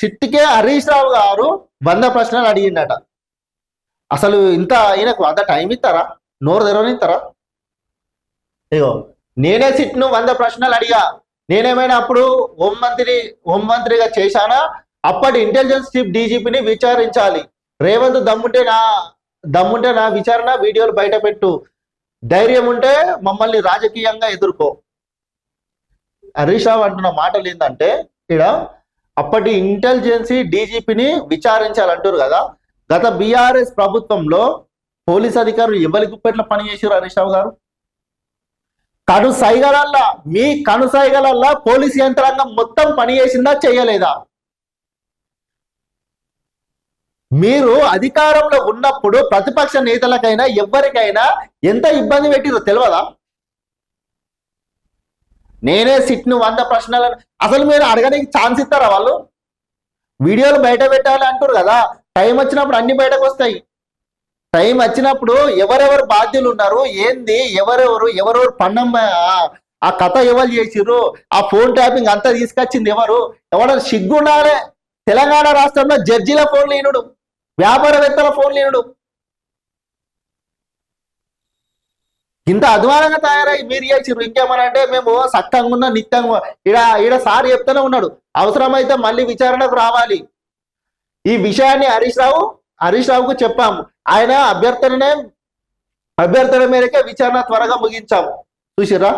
సిట్టికే హరీష్ రావు గారు వంద ప్రశ్నలు అడిగిండట. అసలు ఇంత ఈయనకు అంత టైం ఇస్తారా? నోరు తెరవనిస్తారా? ఇగో నేనే సిట్ను వంద ప్రశ్నలు అడిగా. నేనేమైనా అప్పుడు హోంమంత్రి హోంమంత్రిగా చేశానా? అప్పటి ఇంటెలిజెన్స్ చీఫ్ డీజీపీని విచారించాలి. రేవంత్ దమ్ముంటే నా దమ్ముంటే నా విచారణ వీడియోలు బయట పెట్టు. ధైర్యం ఉంటే మమ్మల్ని రాజకీయంగా ఎదుర్కో. హరీష్ రావు అంటున్న మాటలు ఏంటంటే ఇక్కడ అప్పటి ఇంటెలిజెన్సీ డీజీపీని విచారించాలంటారు కదా. గత బీఆర్ఎస్ ప్రభుత్వంలో పోలీస్ అధికారులు ఎవరి గుప్పెట్ల పనిచేసారు హరీష్ రావు గారు? కను సైగలల్లా మీ కను సైగలల్లా పోలీస్ యంత్రాంగం మొత్తం పని చేసిందా చేయలేదా? మీరు అధికారంలో ఉన్నప్పుడు ప్రతిపక్ష నేతలకైనా ఎవరికైనా ఎంత ఇబ్బంది పెట్టిరో తెలియదా? నేనే సిట్ను వంద ప్రశ్నలను అసలు మీరు అడగడానికి ఛాన్స్ ఇస్తారా వాళ్ళు? వీడియోలు బయట పెట్టాలి అంటారు కదా. టైం వచ్చినప్పుడు అన్ని బయటకు వస్తాయి. టైం వచ్చినప్పుడు ఎవరెవరు బాధ్యులు ఉన్నారు? ఏంది? ఎవరెవరు? ఎవరెవరు పన్నం ఆ కథ ఎవరు చేసిర్రు? ఆ ఫోన్ ట్యాపింగ్ అంతా తీసుకొచ్చింది ఎవరు? ఎవరైనా సిగ్గుండాలే? తెలంగాణ రాష్ట్రంలో జడ్జిల ఫోన్ లేనుడు. వ్యాపారవేత్తల ఫోన్ లేనుడు. ఇంత అధ్వానంగా తయారై మీరు చేసిర్రు. ఇంకేమని అంటే మేము సక్తంగా ఉన్నా నిత్యంగా ఈడ ఈడ సార్ చెప్తూనే ఉన్నాడు. అవసరమైతే మళ్ళీ విచారణకు రావాలి. ఈ విషయాన్ని హరీష్ రావు హరీష్ రావుకు చెప్పాము. ఆయన అభ్యర్థననే అభ్యర్థన మేరకే విచారణ త్వరగా ముగించాము. చూసిరా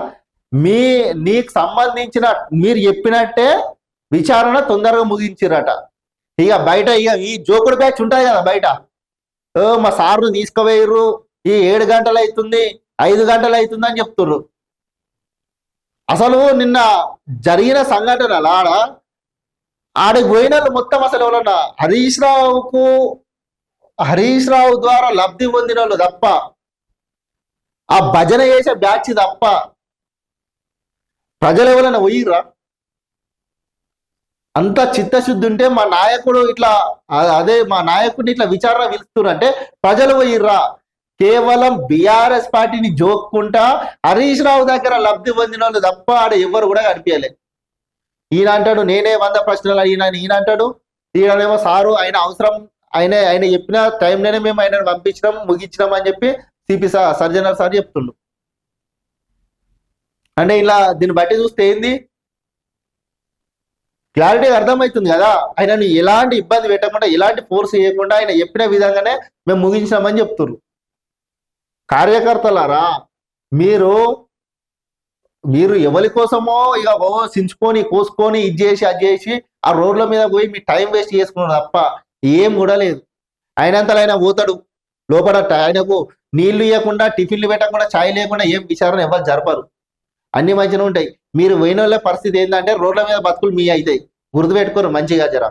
మీ నీకు సంబంధించిన మీరు చెప్పినట్టే విచారణ తొందరగా ముగించిరట ఇక బయట ఇక ఈ జోకుడు బ్యాచ్ ఉంటాయి కదా బయట. ఓ మా సార్ను తీసుకుపోయారు ఈ ఏడు గంటలు అవుతుంది ఐదు గంటలు అవుతుందని చెప్తుర్రు. అసలు నిన్న జరిగిన సంఘటన ఆడ? ఆడికి పోయిన వాళ్ళు మొత్తం అసలు ఎవరన్నా హరీష్ రావుకు హరీష్ రావు ద్వారా లబ్ధి పొందిన వాళ్ళు తప్ప ఆ భజన చేసే బ్యాచ్ తప్ప ప్రజలు ఎవరైనా పోయిర్రా? అంత చిత్తశుద్ధి ఉంటే మా నాయకుడు ఇట్లా అదే మా నాయకుడిని ఇట్లా విచారణ పిలుస్తున్నారంటే ప్రజలు పోయిర్రా? కేవలం బీఆర్ఎస్ పార్టీని జోక్కుంటా హరీష్ రావు దగ్గర లబ్ధి పొందిన వాళ్ళు తప్ప ఆడ ఎవరు కూడా కనిపించలే. ఈయన అంటాడు నేనే వంద ప్రశ్నలు అడిగినా ఈయన అంటాడు. ఈయనేమో సారు ఆయన అవసరం ఆయన ఆయన చెప్పిన టైంలోనే మేము ఆయన పంపించినాం ముగించినాం అని చెప్పి సిపి సార్ సర్జనల్ సార్ చెప్తుండు. అంటే ఇలా దీన్ని బట్టి చూస్తే ఏంది? క్లారిటీ అర్థమవుతుంది కదా. ఆయనను ఎలాంటి ఇబ్బంది పెట్టకుండా ఎలాంటి ఫోర్స్ చేయకుండా ఆయన చెప్పిన విధంగానే మేము ముగించామని చెప్తున్నారు కార్యకర్తలారా మీరు మీరు ఎవరి కోసమో ఇక ఓ సించుకొని కోసుకొని ఇది చేసి అది చేసి ఆ రోడ్ల మీద పోయి మీ టైం వేస్ట్ చేసుకున్నారు తప్ప ఏం కూడా లేదు ఆయనంతలో ఆయన పోతాడు. లోపల ఆయనకు నీళ్ళు ఇవ్వకుండా టిఫిన్లు పెట్టకుండా ఛాయ్ లేకుండా ఏం విచారణ ఎవరు జరపరు. అన్ని మంచిగా ఉంటాయి. మీరు పోయిన వాళ్ళ పరిస్థితి ఏంటంటే రోడ్ల మీద బతుకులు మీ అవుతాయి. గుర్తుపెట్టుకోరు మంచిగా జర.